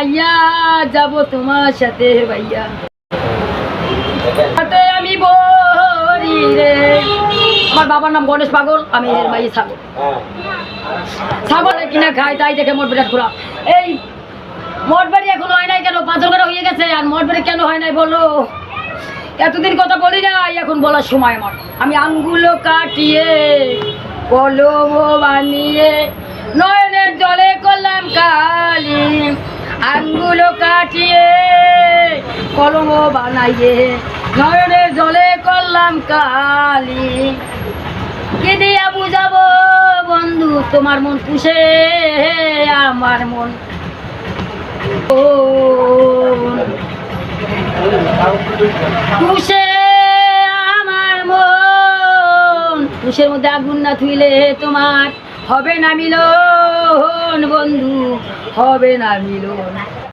বানাইয়া যাব তোমার সাথে ভাইয়া। আমি বলি রে। আমার বাবার নাম গণেশ পাগল, আমি এর ভাই ছাগল। ছাগল কিনা খাই তাই দেখে মোট বিরাট এই মোট বাড়ি এখন হয় নাই কেন? করে হয়ে গেছে, আর মোট বাড়ি কেন হয় নাই বলো? এতদিন কথা বলি নাই, এখন বলার সময় আমার। আমি আঙ্গুলো কাটিয়ে, কলম বানিয়ে, নয়নের জলে করলাম কালি আঙ্গুলো কাটিয়ে কলম বানাইয়ে, নয়নে জলে করলাম কালি। কি দিয়া বুঝাবো বন্ধু, তোমার মন পুষে আমার মন। ও পুষে আমার মন। পুষের মধ্যে আগুন না থুইলে তোমার হবে না মিলন বন্ধু, হবে না মিলন।